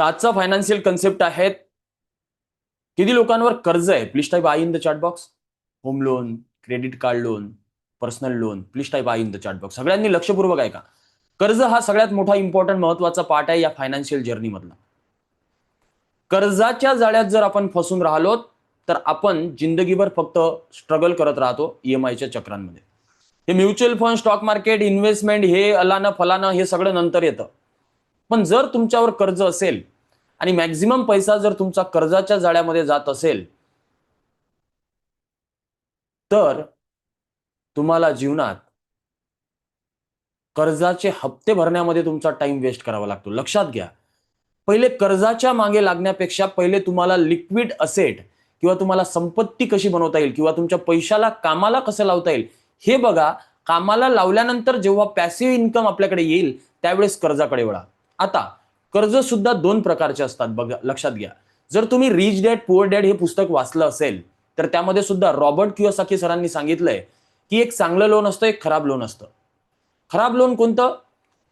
आजचा financial concept आहेत. किती लोकांवर कर्ज आहे? Please type I in the chat box home loan credit card loan personal loan please type I in the chat box सगळ्यांनी लक्षपूर्वक आहे का कर्ज हा सगळ्यात मोठा इम्पॉर्टंट महत्त्वाचा पार्ट आहे या फायनान्शियल जर्नी मधला. कर्जाच्या जाळ्यात जर आपण फसून राहिलो तर आपण जिंदगीभर फक्त स्ट्रगल करत राहतो ईएमआयच्या चक्रांमध्ये. हे mutual fund stock market investment हे अलानं फलानं हे सगळं नंतर येतं. पण जर तुमच्यावर कर्ज असेल आणि मॅक्झिमम पैसा जर तुमचा कर्जाच्या जाळ्यामध्ये जात असेल तर तुम्हाला जीवनात कर्जाचे हप्ते भरण्यामध्ये तुमचा टाइम वेस्ट करावा लागतो. लक्षात घ्या. पहिले कर्जाच्या मागे लागण्यापेक्षा पहिले तुम्हाला लिक्विड असेट किंवा तुम्हाला संपत्ती कशी बनवता येईल किंवा तुमच्या पैशाला कामाला कसं लावता येईल हे बघा. कामाला लावल्यानंतर जेव्हा पॅसिव्ह इन्कम आपल्याकडे येईल त्यावेळेस कर्जाकडे वळा. आता कर्ज सुद्धा दोन प्रकारचे असतात बघा लक्षात घ्या. जर तुम्ही रिच डॅड पुअर डॅड हे पुस्तक वाचलं असेल तर त्यामध्ये सुद्धा रॉबर्ट कियोसाकी सरांनी सांगितलंय की एक चांगलं लोन असतं एक खराब लोन असतं. खराब लोन कोणतं?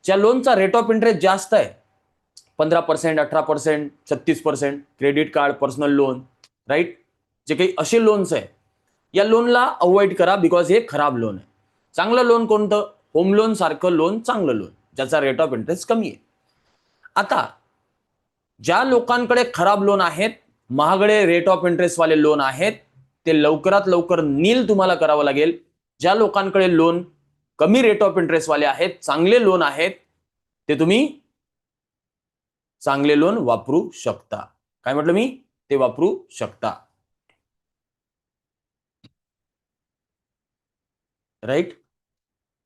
ज्या लोनचा रेट ऑफ इंटरेस्ट जास्त आहे पंधरा पर्सेंट अठरा पर्सेंट छत्तीस percent credit card personal loan right जे काही असे लोन्स आहे या लोनला अवॉइड करा बिकॉज हे खराब लोन आहे. चांगलं लोन कोणतं? होम लोन सारखं लोन चांगलं लोन ज्याचा रेट ऑफ इंटरेस्ट कमी आहे. आता ज्या लोकांकडे खराब लोन आहेत महागडे रेट ऑफ इंटरेस्ट वाले लोन आहेत ते लवकरात लवकर नील तुम्हाला करावं लागेल. ज्या लोकांकडे लोन कमी रेट ऑफ इंटरेस्ट वाले आहेत चांगले लोन आहेत ते तुम्ही चांगले लोन वापरू शकता. काय म्हटलं मी? ते वापरू शकता. राईट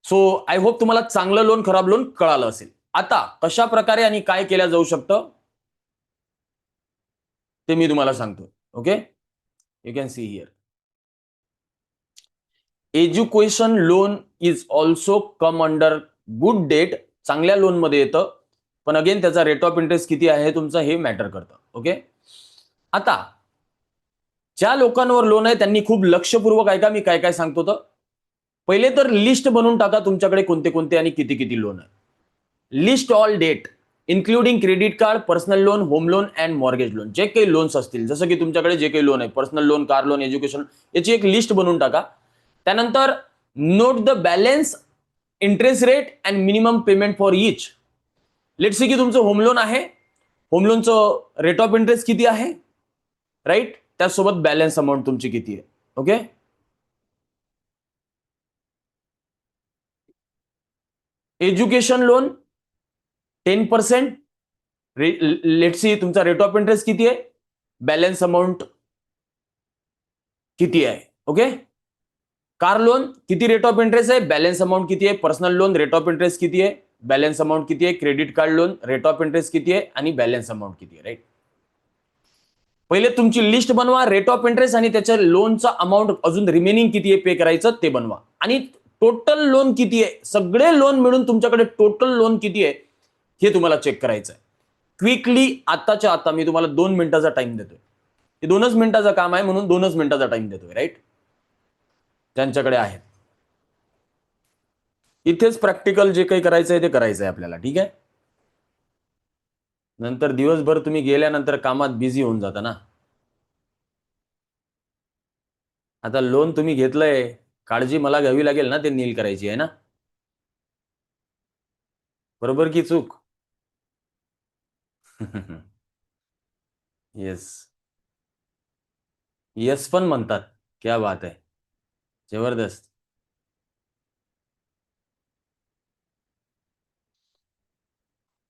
सो आय होप तुम्हाला चांगलं लोन खराब लोन कळालं असेल. आता कशा प्रकारे आणि काय केल्या जाऊ शकतं? ते मी तुम्हाला सांगतो. Okay you can see here education loan is also come under good debt चांगल्या लोनमध्ये येतं. पण अगेन त्याचा रेट ऑफ इंटरेस्ट किती आहे? तुमचं हे मॅटर करतं. ओके आता ज्या लोकांवर लोन आहे त्यांनी खूप लक्षपूर्वक ऐका. मी काय काय सांगतो तर. पहिले तर लिस्ट बनवून टाका तुमच्याकडे कोणते कोणते आणि किती किती लोन आहे list all debt including credit card personal loan home loan and mortgage loan जे काही लोन्स असतील जसं की तुमच्याकडे जे काही लोन आहे personal loan car loan education याची एक लिस्ट बनवून टाका. त्यानंतर note the balance interest rate and minimum payment for each let see की तुमचं होम लोन आहे. होम लोनचं रेट ऑफ इंटरेस्ट किती आहे? राईट त्यासोबत बॅलन्स अमाऊंट तुमची किती आहे? Okay education loan ten percent let see तुमचा रेट ऑफ इंटरेस्ट किती आहे बॅलन्स अमाऊंट किती आहे ओके कार लोन किती रेट ऑफ इंटरेस्ट आहे बॅलन्स अमाऊंट किती आहे personal loan rate of interest किती आहे बॅलन्स अमाऊंट किती आहे credit card loan rate of interest किती आहे आणि बॅलन्स अमाऊंट किती आहे राईट पहिले तुमची लिस्ट बनवा रेट ऑफ इंटरेस्ट आणि त्याच्या लोनचा अमाऊंट अजून रिमेनिंग किती आहे पे करायचं ते बनवा आणि टोटल लोन किती आहे सगळे लोन मिळून तुमच्याकडे टोटल लोन किती आहे हे तुम्हाला चेक करायचं आहे क्विकली आताच्या आता मी तुम्हाला दोन मिनिटाचा टाइम देतोय. हे दोनच मिनिटाचं काम आहे म्हणून दोनच मिनिटाचा टाइम देतोय राईट ज्यांच्याकडे आहेत इथेच प्रॅक्टिकल जे काही करायचं आहे ते करायचं आहे आपल्याला ठीक आहे? नंतर दिवसभर तुम्ही गेल्यानंतर कामात बिझी होऊन जाता ना. आता लोन तुम्ही घेतलंय काळजी मला घ्यावी लागेल ना ते नील करायची आहे ना? बरोबर की चूक? येस येस पण म्हणतात. क्या बात आहे जबरदस्त.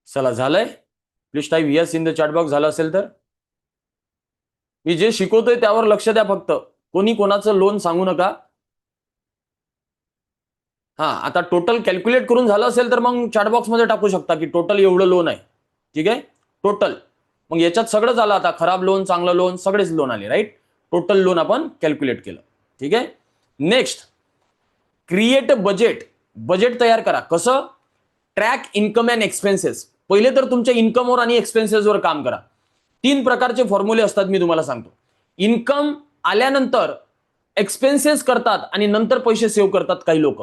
चला झालंय? Please type yes in the chatbox झालं असेल तर? मी जे शिकवतोय त्यावर लक्ष द्या फक्त. कोणी कोणाचं लोन सांगू नका. हा आता टोटल कॅल्क्युलेट करून झालं असेल तर मग चॅटबॉक्समध्ये टाकू शकता की टोटल एवढं लोन आहे. ठीक आहे? टोटल मग याच्यात सगळं झालं आता. खराब लोन चांगलं लोन सगळेच लोन आले राईट टोटल लोन आपण कॅल्क्युलेट केलं. ठीक आहे? नेक्स्ट क्रिएट बजेट बजेट तयार करा. कसं? ट्रॅक इन्कम अँड एक्सपेन्सेस पहिले तर तुमच्या इन्कमवर आणि एक्सपेन्सेसवर काम करा. तीन प्रकारचे फॉर्म्युले असतात मी तुम्हाला सांगतो. इन्कम आल्यानंतर एक्सपेन्सेस करतात आणि नंतर पैसे सेव्ह करतात काही लोक.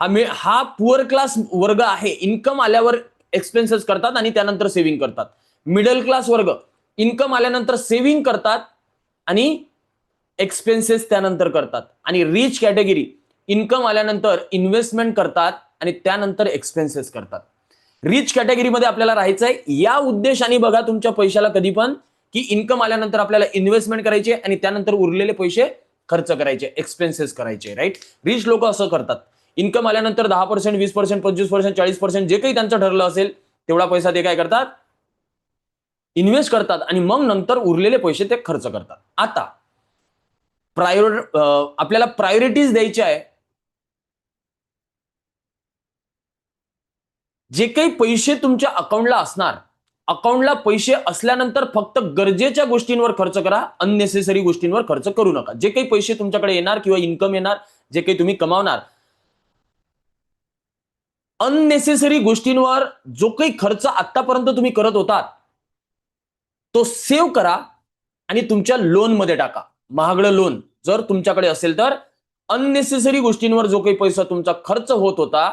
हा मे हा पुअर क्लास वर्ग आहे. इन्कम आल्यावर एक्सपेन्सेस करतात आणि त्यानंतर सेव्हिंग करतात. मिडल क्लास वर्ग. इन्कम आल्यानंतर सेव्हिंग करतात आणि एक्सपेन्सेस त्यानंतर करतात. आणि रिच कॅटेगरी इन्कम आल्यानंतर इन्व्हेस्टमेंट करतात आणि त्यानंतर एक्सपेन्सेस करतात. रिच कॅटेगरीमध्ये आपल्याला राहायचंय. या उद्देशाने बघा तुमच्या पैशाला कधी पण की इन्कम आल्यानंतर आपल्याला इन्व्हेस्टमेंट करायचे आणि त्यानंतर उरलेले पैसे खर्च करायचे एक्सपेन्सेस करायचे राईट रिच लोक असं करतात. इन्कम आल्यानंतर दहा पर्सेंट वीस पर्सेंट पंचवीस पर्सेंट चाळीस पर्सेंट जे काही त्यांचं ठरलं असेल तेवढा पैसा ते काय करतात? इन्व्हेस्ट करतात आणि मग नंतर उरलेले पैसे ते खर्च करतात. आता प्रायोर आपल्याला प्रायोरिटीज द्यायची आहे. जे काही पैसे तुमच्या अकाउंटला असणार अकाउंटला पैसे असल्यानंतर फक्त गरजेच्या गोष्टींवर खर्च करा अननेसेसरी गोष्टींवर खर्च करू नका. जे काही पैसे तुमच्याकडे येणार किंवा इन्कम येणार जे काही तुम्ही कमावणार अननेसेसरी गोष्टींवर जो काही खर्च आतापर्यंत तुम्ही करत होतात तो सेव्ह करा आणि तुमच्या लोनमध्ये टाका. महागडं लोन जर तुमच्याकडे असेल तर अननेसेसरी गोष्टींवर जो काही पैसा तुमचा खर्च होत होता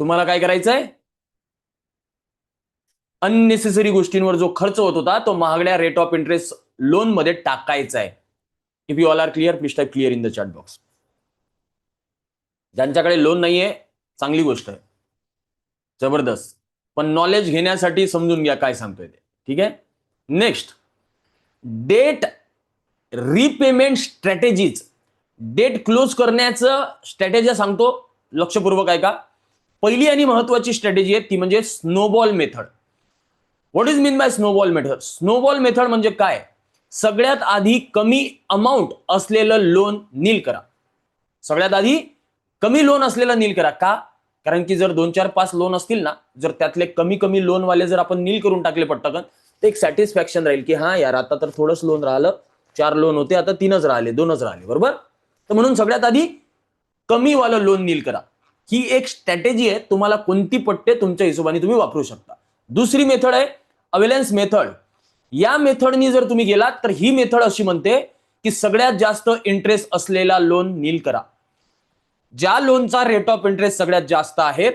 तुम्हाला काय करायचंय? अननेसेसरी गोष्टींवर जो खर्च होत होता तो महागड्या रेट ऑफ इंटरेस्ट लोनमध्ये टाकायचा आहे if you all are clear please type clear in the chat box ज्यांच्याकडे लोन नाहीये चांगली गोष्ट आहे. जबरदस्त. पण नॉलेज घेण्यासाठी समजून घ्या काय सांगतोय ते. ठीक आहे? Next debt repayment strategies debt close करण्याचं स्ट्रॅटेजी सांगतो. लक्षपूर्वक आहे का पहिली आणि महत्वाची स्ट्रॅटेजी आहे ती म्हणजे snowball method what is mean by snowball method snowball method म्हणजे काय? सगळ्यात आधी कमी अमाऊंट असलेलं लोन नील करा. सगळ्यात आधी कमी लोन असलेलं नील करा. का? कारण की जर दोन चार पाच लोन असतील ना जर त्यातले कमी कमी लोनवाले जर आपण नील करून टाकले पटकन तर एक सॅटिस्फॅक्शन राहील की हा यार आता तर थोडंच लोन राहिलं चार लोन होते आता तीनच राहिले दोनच राहिले. बरोबर? तर म्हणून सगळ्यात आधी कमीवालं लोन नील करा. ही एक स्ट्रॅटेजी आहे तुम्हाला कोणती पट्टे तुमच्या हिशोबाने तुम्ही वापरू शकता. दुसरी मेथड आहे अवेलन्स मेथड या मेथडनी जर तुम्ही गेलात तर ही मेथड अशी म्हणते की सगळ्यात जास्त इंटरेस्ट असलेला लोन नील करा. ज्या लोनचा रेट ऑफ इंटरेस्ट सगळ्यात जास्त आहे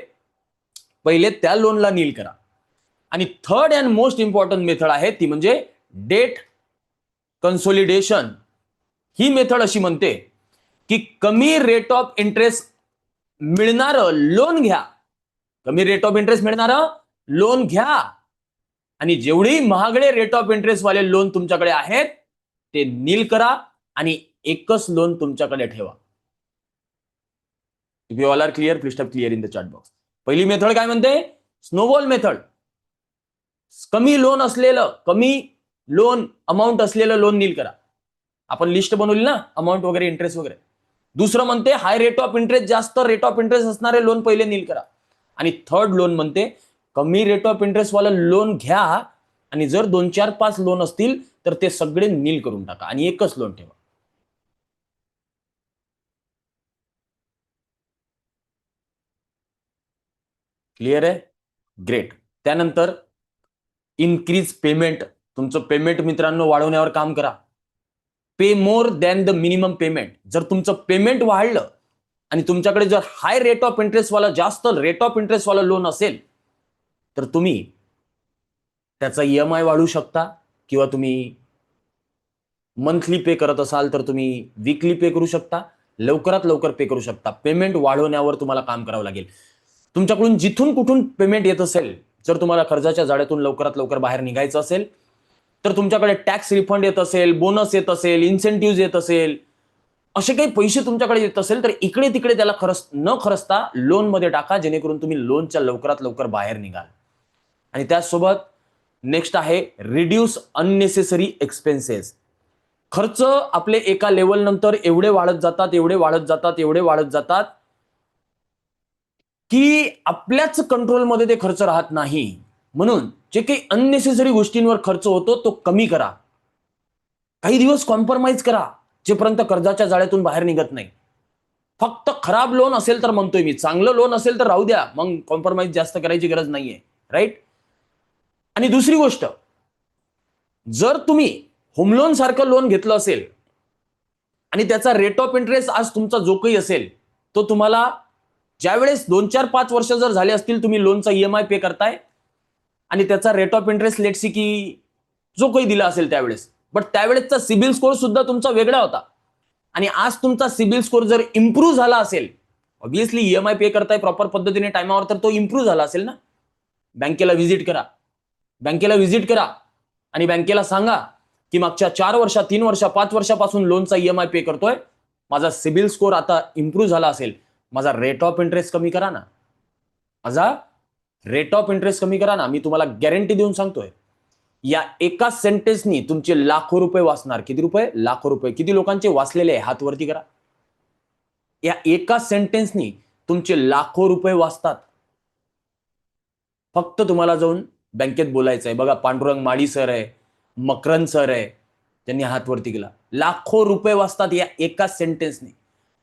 पहिले त्या लोनला नील करा. आणि third and most important method आहे ती म्हणजे डेट कन्सोलिडेशन ही मेथड अशी म्हणते की कमी रेट ऑफ इंटरेस्ट मिळणारं लोन घ्या. कमी रेट ऑफ इंटरेस्ट मिळणारं लोन घ्या. आणि जेवढी महागडे रेट ऑफ इंटरेस्ट वाले लोन तुमच्याकडे आहेत ते नील करा आणि एकच लोन तुमच्याकडे ठेवा. If you all are clear please tap clear in the chat box पहिली मेथड काय म्हणते? स्नोबॉल मेथड कमी लोन असलेलं कमी लोन अमाऊंट असलेलं लोन नील करा. आपण लिस्ट बनवली ना अमाऊंट वगैरे इंटरेस्ट वगैरे. दुसरं म्हणते हाय रेट ऑफ इंटरेस्ट जास्त रेट ऑफ इंटरेस्ट असणारे लोन पहिले नील करा. आणि थर्ड लोन म्हणते कमी रेट ऑफ इंटरेस्टवाला लोन घ्या. आणि जर दोन चार पाच लोन असतील तर ते सगळे नील करून टाका. आणि एकच लोन ठेवा. क्लिअर आहे? ग्रेट त्यानंतर इन्क्रीज पेमेंट तुमचं पेमेंट मित्रांनो वाढवण्यावर काम करा. Pay more than the minimum payment जर तुमचं पेमेंट वाढलं आणि तुमच्याकडे जर हाय रेट ऑफ इंटरेस्ट वाला जास्त रेट ऑफ इंटरेस्ट वाला लोन असेल तर तुम्ही त्याचा ई एम आय वाढवू शकता. किंवा तुम्ही मंथली पे करत असाल तर तुम्ही वीकली पे करू शकता. लवकरात लवकर पे करू शकता. पेमेंट वाढवण्यावर तुम्हाला काम करावं लागेल. तुमच्याकडून जिथून कुठून पेमेंट येत असेल जर तुम्हाला कर्जाच्या जाळ्यातून लवकरात लवकर बाहेर निघायचं असेल तर तुमच्याकडे टॅक्स रिफंड येत असेल बोनस येत असेल इन्सेंटिव्ह येत असेल असे काही पैसे तुमच्याकडे येत असेल तर इकडे तिकडे त्याला खरच न खरचता लोनमध्ये टाका जेणेकरून तुम्ही लोनच्या लवकरात लवकर बाहेर निघाल. आणि त्याचसोबत नेक्स्ट आहे रिड्यूस अननेसेसरी एक्सपेन्सेस खर्च आपले एका लेवल नंतर एवढे वाढत जातात एवढे वाढत जातात एवढे वाढत जातात की आपल्याच कंट्रोलमध्ये ते खर्च राहत नाही. म्हणून जे काही अननेसेसरी गोष्टींवर खर्च होतो तो कमी करा. काही दिवस कॉम्प्रोमाइज करा जेपर्यंत कर्जाच्या जाळ्यातून बाहेर निघत नाही. फक्त खराब लोन असेल तर म्हणतोय मी. चांगलं लोन असेल तर राहू द्या. मग कॉम्प्रोमाइज जास्त करायची गरज नाहीये. राईट आणि दुसरी गोष्ट जर तुम्ही होम लोन सारखं लोन घेतलं असेल आणि त्याचा रेट ऑफ इंटरेस्ट आज तुमचा जो काही असेल तो तुम्हाला ज्यावेळेस दोन चार पाच वर्ष जर झाले असतील तुम्ही लोनचा ईएमआय पे करताय. आणि त्याचा रेट ऑफ इंटरेस्ट लेटसी की जो काही दिला असेल त्यावेळेस. बट त्यावेळेसचा सिबिल स्कोर सुद्धा तुमचा वेगळा होता. आणि आज तुमचा सिबिल स्कोर जर इम्प्रूव्ह झाला असेल ऑब्विसली ईएमआय पे करताय प्रॉपर पद्धतीने टायमावर तर तो इम्प्रूव्ह झाला असेल ना? बँकेला व्हिजिट करा. बँकेला व्हिजिट करा. आणि बँकेला सांगा की मागच्या चार वर्षा तीन वर्षा पाच वर्षापासून लोनचा ईएमआय पे करतोय. माझा सिबिल स्कोर आता इम्प्रूव्ह झाला असेल. माझा रेट ऑफ इंटरेस्ट कमी करा ना. माझा रेट ऑफ इंटरेस्ट कमी करा ना मी तुम्हाला गॅरंटी देऊन सांगतोय. या एका सेंटेन्सनी तुमचे लाखो रुपये वाचणार. किती रुपये? लाखो रुपये. किती लोकांचे वाचलेले आहे? हात वरती करा. या एका सेंटेन्सनी तुमचे लाखो रुपये वाचतात. फक्त तुम्हाला जाऊन बँकेत बोलायचं आहे बघा पांडुरंग माळी सर आहे मकरन सर आहे त्यांनी हात वरती केला. लाखो रुपये वाचतात या एका सेंटेन्सनी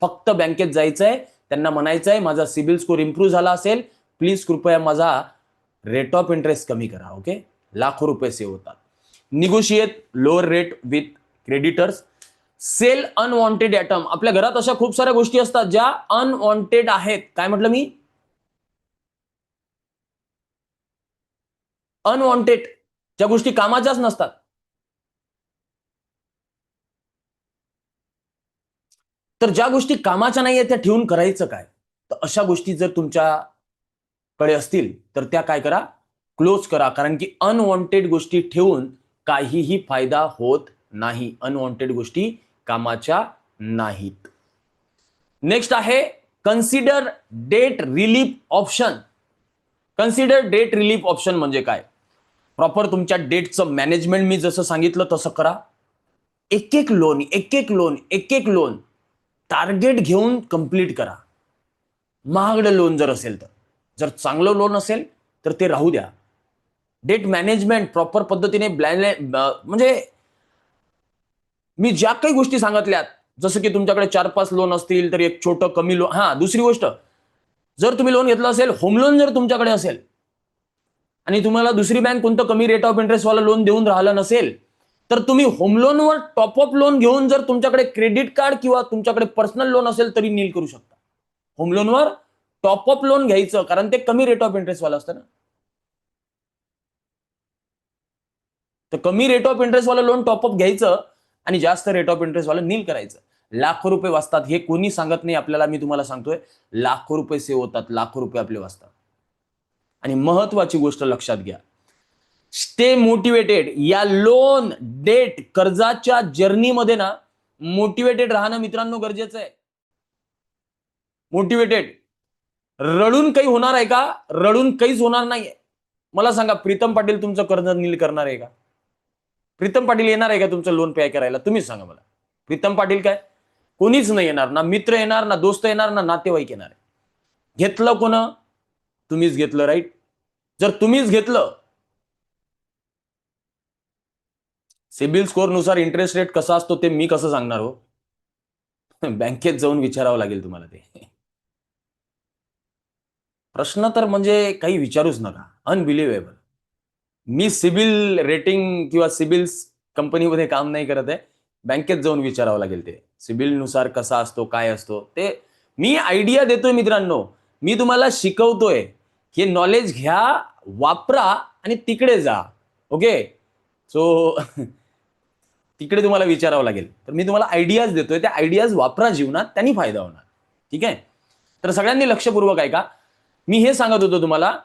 फक्त बँकेत जायचंय त्यांना म्हणायचं आहे माझा सिबिल स्कोर इम्प्रूव्ह झाला असेल प्लीज कृपया माझा रेट ऑफ इंटरेस्ट कमी करा ओके लाखो रुपये सेव्ह होतात. Negotiate lower rate with creditors sell unwanted item आपल्या घरात अशा खूप साऱ्या गोष्टी असतात ज्या अनवॉन्टेड आहेत. काय म्हटलं मी? अनवॉन्टेड ज्या गोष्टी कामाच्याच नसतात. तर ज्या गोष्टी कामाच्या नाही आहेत त्या ठेवून करायचं काय? तर अशा गोष्टी जर तुमच्याकडे असतील तर त्या काय करा? क्लोज करा. कारण की अनवॉन्टेड गोष्टी ठेवून काहीही फायदा होत नाही. अनवॉन्टेड गोष्टी कामाच्या नाहीत. नेक्स्ट आहे consider debt relief option consider debt relief option म्हणजे काय? प्रॉपर तुमच्या डेटचं मॅनेजमेंट मी जसं सांगितलं तसं करा. एक एक लोन एक एक लोन एक एक लोन टार्गेट घेऊन कंप्लीट करा. महागडं लोन जर असेल तर. जर चांगलं लोन असेल तर ते राहू द्या. डेट मॅनेजमेंट प्रॉपर पद्धतीने ब्लॅन म्हणजे मी ज्या काही गोष्टी सांगितल्यात जसं की तुमच्याकडे चार पाच लोन असतील तर एक छोटं कमी लोन हा दुसरी गोष्ट. जर तुम्ही लोन घेतलं असेल होम लोन जर तुमच्याकडे असेल आणि तुम्हाला दुसरी बँक कोणतं कमी रेट ऑफ इंटरेस्ट वाला लोन देऊन राहिलं नसेल तर तुम्ही होम लोनवर टॉपअप लोन घेऊन जर तुमच्याकडे क्रेडिट कार्ड किंवा तुमच्याकडे पर्सनल लोन असेल तरी नील करू शकता. होम लोनवर टॉपअप लोन घ्यायचं कारण ते कमी रेट ऑफ इंटरेस्ट वाला असतं ना. तर कमी रेट ऑफ इंटरेस्ट वाला लोन टॉपअप घ्यायचं आणि जास्त रेट ऑफ इंटरेस्ट वाला नील करायचं. लाखो रुपये वाचतात हे कोणी सांगत नाही आपल्याला मी तुम्हाला सांगतोय लाखो रुपये सेव्ह होतात लाखो रुपये आपले वाचतात. आणि महत्वाची गोष्ट लक्षात घ्या स्टे मोटिवेटेड या लोन डेट कर्जाच्या जर्नीमध्ये ना मोटिवेटेड राहणं मित्रांनो गरजेचं आहे. मोटिवेटेड रडून काही होणार आहे का? रडून काहीच होणार नाहीये. मला सांगा प्रीतम पाटील तुमचं कर्ज नील करणार आहे का? प्रीतम पाटील येणार आहे का तुमचं लोन पे करायला? तुम्हीच सांगा मला. प्रीतम पाटील काय? कोणीच नाही येणार ना. मित्र येणार ना. दोस्त येणार ना. नातेवाईक येणार घेतलं कोण? तुम्हीच घेतलं राईट जर तुम्हीच घेतलं सिबिल स्कोरनुसार इंटरेस्ट रेट कसा असतो ते मी कसं सांगणार हो? बँकेत जाऊन विचारावं लागेल तुम्हाला ते. प्रश्न तर म्हणजे काही विचारूच नका. अनबिलिव्हेबल मी सिबिल रेटिंग किंवा सिबिल कंपनीमध्ये काम नाही करत आहे. बँकेत जाऊन विचारावं लागेल ते. सिबिलनुसार कसा असतो काय असतो ते मी आयडिया देतोय मित्रांनो. मी तुम्हाला शिकवतोय. हे नॉलेज घ्या वापरा आणि तिकडे जा. ओके सो तिकडे तुम्हाला विचारावं लागेल. तर मी तुम्हाला आयडियाज देतोय. त्या आयडियाज वापरा जीवनात त्यांनी फायदा होणार. ठीक आहे? तर सगळ्यांनी लक्षपूर्वक ऐका. मी हे सांगत होतो तुम्हाला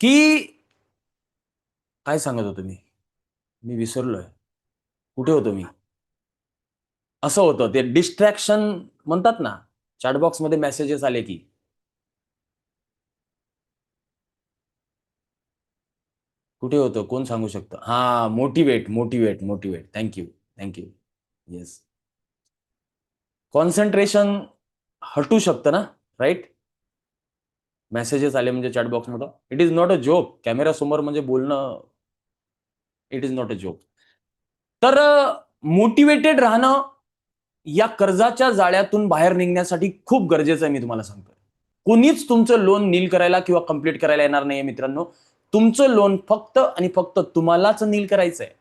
की काय सांगत होतो मी? मी विसरलोय. कुठे होतो मी? असं होतं. ते डिस्ट्रॅक्शन म्हणतात ना चॅटबॉक्समध्ये मेसेजेस आले की. कुठे होतं? कोण सांगू शकतं? हा motivate motivate motivate thank you thank you yes concentration हटू शकतं ना? राईट मेसेजेस आले म्हणजे चॅटबॉक्समध्ये it is not a joke camera समोर म्हणजे बोलणं it is not a joke तर मोटिवेटेड राहणं या कर्जाच्या जाळ्यातून बाहेर निघण्यासाठी खूप गरजेचं आहे मी तुम्हाला सांगतोय. कोणीच तुमचं लोन नील करायला किंवा कंप्लीट करायला येणार नाहीये मित्रांनो. तुमचं लोन फक्त आणि फक्त तुम्हालाच नील करायचं आहे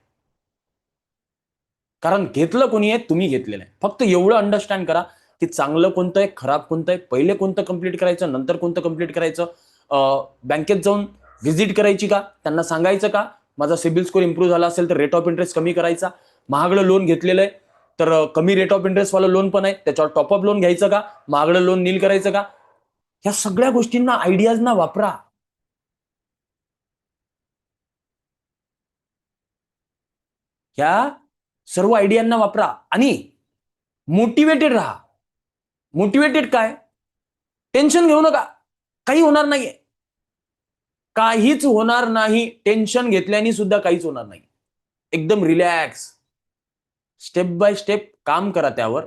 कारण घेतलं कोणी आहे तुम्ही घेतलेलं आहे. फक्त एवढं अंडरस्टँड करा की चांगलं कोणतं आहे खराब कोणतं आहे पहिले कोणतं कंप्लीट करायचं नंतर कोणतं कंप्लीट करायचं बँकेत जाऊन व्हिजिट करायची का? त्यांना सांगायचं का? माझा सिबिल स्कोर इम्प्रूव्ह झाला असेल तर रेट ऑफ इंटरेस्ट कमी करायचा. महागडं लोन घेतलेलं आहे तर कमी रेट ऑफ इंटरेस्टवालं लोन पण आहे त्याच्यावर टॉपअप लोन घ्यायचं का? महागडं लोन नील करायचं का? ह्या सगळ्या गोष्टींना आयडियाजना वापरा. ह्या सर्व आयडियांना वापरा आणि मोटिवेटेड राहा. मोटिवेटेड काय? टेन्शन घेऊ नका. काही होणार नाहीये. काहीच होणार नाही. टेन्शन घेतल्याने सुद्धा काहीच होणार नाही. एकदम रिलॅक्स स्टेप बाय स्टेप काम करा त्यावर.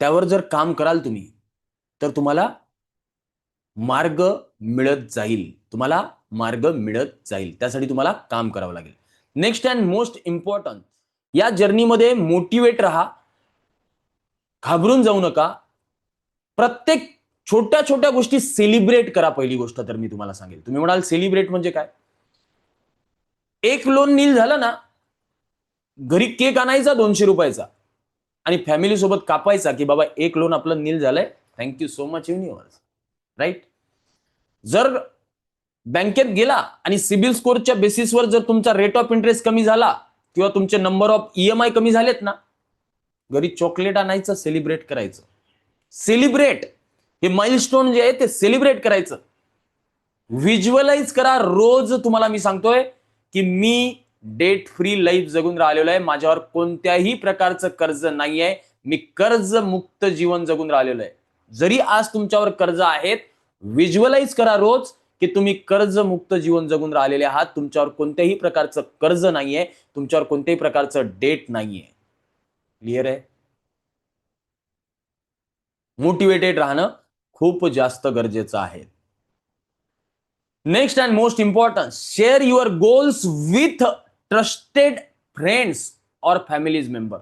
त्यावर जर काम कराल तुम्ही तर तुम्हाला मार्ग मिळत जाईल. तुम्हाला मार्ग मिळत जाईल. त्यासाठी तुम्हाला काम करावं लागेल. नेक्स्ट अँड मोस्ट इम्पॉर्टंट या जर्नीमध्ये मोटिवेट राहा. घाबरून जाऊ नका. प्रत्येक छोट्या छोट्या गोष्टी सेलिब्रेट करा पहिली गोष्ट तर मी तुम्हाला सांगेल. तुम्ही म्हणाल सेलिब्रेट म्हणजे काय? एक लोन नील झालं ना घरी केक आणायचा दोनशे रुपयाचा आणि फॅमिली सोबत कापायचा की बाबा एक लोन आपलं नील झालंय. Thank you so much universe right जर बँकेत गेला आणि सिबिल स्कोरच्या बेसिसवर जर तुमचा रेट ऑफ इंटरेस्ट कमी झाला किंवा तुमचे नंबर ऑफ ईएमआय कमी झालेत ना घरी चॉकलेट आणायचं सेलिब्रेट करायचं. सेलिब्रेट हे माइलस्टोन जे आहे ते सेलिब्रेट करायचं. व्हिज्युअलाइज करा रोज तुम्हाला मी सांगतोय की मी डेट फ्री लाईफ जगून राहिलेलो आहे. माझ्यावर कोणत्याही प्रकारचं कर्ज नाहीये. मी कर्ज मुक्त जीवन जगून राहिलेलो आहे. जरी आज तुमच्यावर कर्ज आहेत व्हिज्युअलाइज करा रोज. की तुम्ही कर्जमुक्त जीवन जगून राहिलेले आहात. तुमच्यावर कोणत्याही प्रकारचं कर्ज नाहीये. तुमच्यावर कोणत्याही प्रकारचं डेट नाहीये. क्लिअर आहे? मोटिवेटेड राहणं खूप जास्त गरजेचं आहे. Next and most important share your goals with trusted friends और फॅमिलीज मेंबर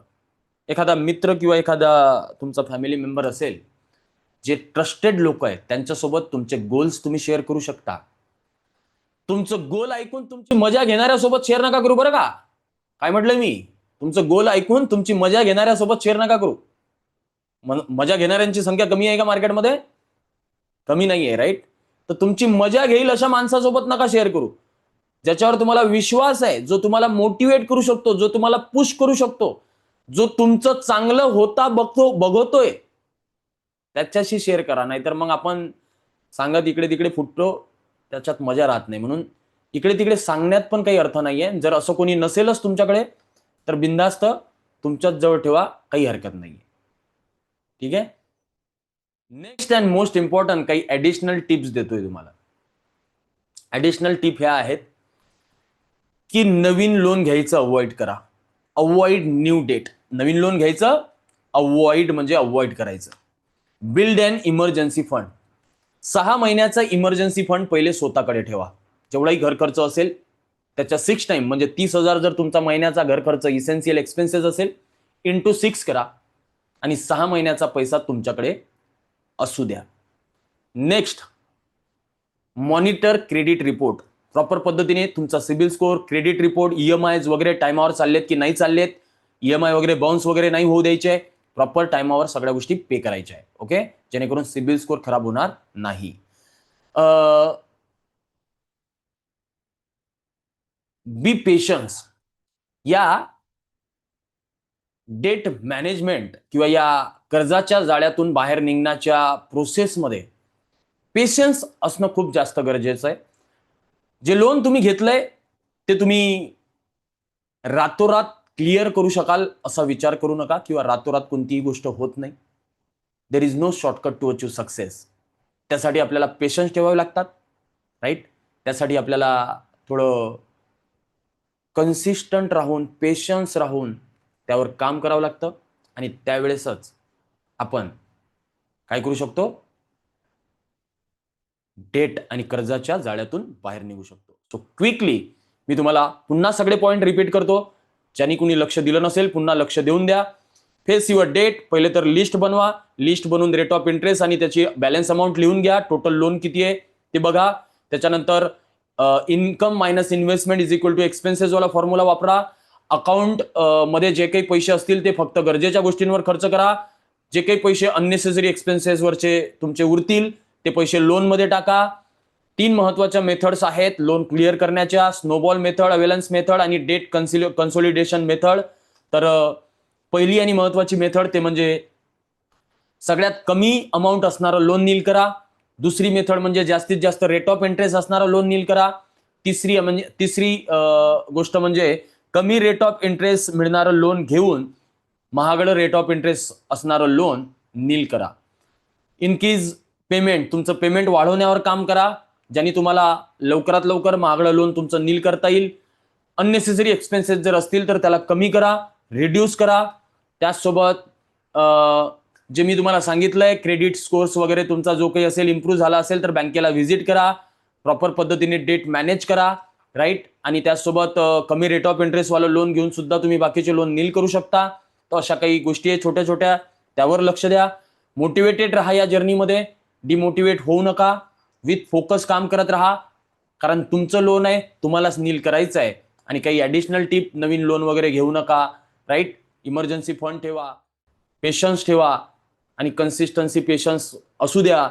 एखादा मित्र किंवा एखादा तुमचा फॅमिली मेंबर असेल जे ट्रस्टेड लोक आहेत त्यांच्यासोबत तुमचे गोल्स तुम्ही शेअर करू शकता. तुमचं गोल ऐकून तुमची मजा घेणाऱ्यासोबत शेअर नका करू बरं का? काय म्हटलं मी? तुमचं गोल ऐकून तुमची मजा घेणाऱ्यासोबत शेअर नका करू. मजा घेणाऱ्यांची संख्या कमी आहे का मार्केटमध्ये? कमी नाही आहे राईट तर तुमची मजा घेईल अशा माणसासोबत नका शेअर करू. ज्याच्यावर तुम्हाला विश्वास आहे जो तुम्हाला मोटिवेट करू शकतो जो तुम्हाला पुश करू शकतो जो तुमचं चांगलं होता बघतो बघतोय त्याच्याशी शेअर करा नाहीतर मग आपण सांगत इकडे तिकडे फुटतो त्याच्यात मजा राहत नाही. म्हणून इकडे तिकडे सांगण्यात पण काही अर्थ नाहीये. जर असं कोणी नसेलच तुमच्याकडे तर बिंदास्त तुमच्याच जवळ ठेवा काही हरकत नाहीये. ठीक आहे? नेक्स्ट अँड मोस्ट इम्पॉर्टंट काही ॲडिशनल टिप्स देतोय तुम्हाला. ॲडिशनल टिप ह्या आहेत की नवीन लोन घ्यायचं अवॉइड करा. अवॉइड न्यू डेट नवीन लोन घ्यायचं अवॉइड म्हणजे अवॉइड करायचं. Build and emergency fund. सहा महिन्याचा इमर्जन्सी फंड पहिले स्वतःकडे ठेवा. जेवढाही घर खर्च असेल त्याच्या सिक्स टाइम म्हणजे तीस हजार जर तुमचा महिन्याचा घर खर्च इसेन्शियल एक्सपेन्सेस असेल इंटू सिक्स करा. आणि सहा महिन्याचा पैसा तुमच्याकडे असू द्या. Next monitor credit report proper पद्धतीने तुमचा CIBIL score credit report E M Is वगैरे टायमावर चाललेत की नाही चाललेत? ई एम आय वगैरे बाउन्स वगैरे नाही होऊ द्यायचे. प्रॉपर टायमावर सगळ्या गोष्टी पे करायच्या आहे. ओके? जेणेकरून सिबिल स्कोर खराब होणार नाही. Be patience. या डेट मॅनेजमेंट किंवा या कर्जाच्या जाळ्यातून बाहेर निघण्याच्या प्रोसेसमध्ये पेशन्स असणं खूप जास्त गरजेचं आहे. जे लोन तुम्ही घेतलंय ते तुम्ही रातोरात क्लिअर करू शकाल असा विचार करू नका किंवा रातोरात कोणतीही गोष्ट होत नाही. There is no shortcut to achieve success त्यासाठी आपल्याला पेशन्स ठेवावे लागतात राईट त्यासाठी आपल्याला थोडं कन्सिस्टंट राहून पेशन्स राहून त्यावर काम करावं लागतं आणि त्यावेळेसच आपण काय करू शकतो? डेट आणि कर्जाच्या जाळ्यातून बाहेर निघू शकतो. सो क्विकली मी तुम्हाला पुन्हा सगळे पॉईंट रिपीट करतो. ज्यांनी कुणी लक्ष दिलं नसेल पुन्हा लक्ष देऊन द्या. फेस युअर डेट पहिले तर लिस्ट बनवा. लिस्ट बनवून रेट ऑफ इंटरेस्ट आणि त्याची बॅलन्स अमाऊंट लिहून घ्या. टोटल लोन किती आहे ते बघा. त्याच्यानंतर income minus investment is equal to expenses वाला फॉर्म्युला वापरा. अकाउंटमध्ये जे काही पैसे असतील ते फक्त गरजेच्या गोष्टींवर खर्च करा. जे काही पैसे अननेसेसरी एक्सपेन्सेसवरचे तुमचे उरतील ते पैसे लोनमध्ये टाका. तीन महत्त्वाच्या मेथड्स आहेत. लोन क्लिअर करण्याच्या स्नोबॉल मेथड अवेलन्स मेथड आणि डेट कन्सोलिडेशन मेथड तर पहिली आणि महत्वाची मेथड ते म्हणजे सगळ्यात कमी अमाऊंट असणारं लोन नील करा. दुसरी मेथड म्हणजे जास्तीत जास्त रेट ऑफ इंटरेस्ट असणारं लोन नील करा. तिसरी म्हणजे तिसरी गोष्ट म्हणजे कमी रेट ऑफ इंटरेस्ट मिळणारं लोन घेऊन महागडं रेट ऑफ इंटरेस्ट असणारं लोन नील करा. इनकेज पेमेंट तुमचं पेमेंट वाढवण्यावर काम करा. ज्यांनी तुम्हाला लवकरात लवकर महागडं लोन तुमचं नील करता येईल. अननेसेसरी एक्सपेन्सेस जर असतील तर त्याला कमी करा रिड्यूस करा. त्याचसोबत जे मी तुम्हाला सांगितलंय क्रेडिट स्कोर्स वगैरे तुमचा जो काही असेल इम्प्रूव्ह झाला असेल तर बँकेला व्हिजिट करा. प्रॉपर पद्धतीने डेट मॅनेज करा राईट आणि त्याचसोबत कमी रेट ऑफ इंटरेस्टवालं लोन घेऊन सुद्धा तुम्ही बाकीचे लोन नील करू शकता. तर अशा काही गोष्टी आहेत छोट्या छोट्या त्यावर लक्ष द्या. मोटिवेटेड राहा या जर्नीमध्ये डिमोटिवेट होऊ नका. विथ फोकस काम करत राहा. कारण तुमचं लोन आहे तुम्हालाच नील करायचं आहे. आणि काही ॲडिशनल टिप नवीन लोन वगैरे घेऊ नका राईट इमर्जन्सी फंड ठेवा पेशन्स ठेवा आणि कन्सिस्टन्सी पेशन्स असू द्या.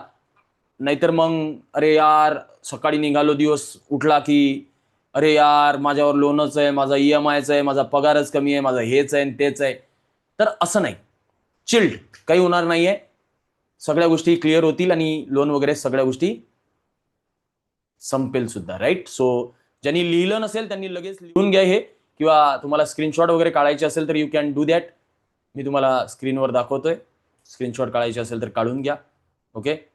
नाहीतर मग अरे यार सकाळी निघालो दिवस उठला की अरे यार माझ्यावर लोनच आहे माझा ई एम आयचं आहे माझा पगारच कमी आहे माझा हेच आहे आणि तेच आहे. तर असं नाही. चिल्ड काही होणार नाही आहे सगळ्या गोष्टी क्लिअर होतील आणि लोन वगैरे सगळ्या गोष्टी संपेल सुद्धा राईट सो ज्यांनी लिहिलं नसेल त्यांनी लगेच लिहून घ्या हे. किंवा तुम्हाला स्क्रीनशॉट वगैरे काढायचे असेल तर यू कॅन डू दॅट मी तुम्हाला स्क्रीनवर दाखवतोय. स्क्रीनशॉट काढायचे असेल तर काढून घ्या. ओके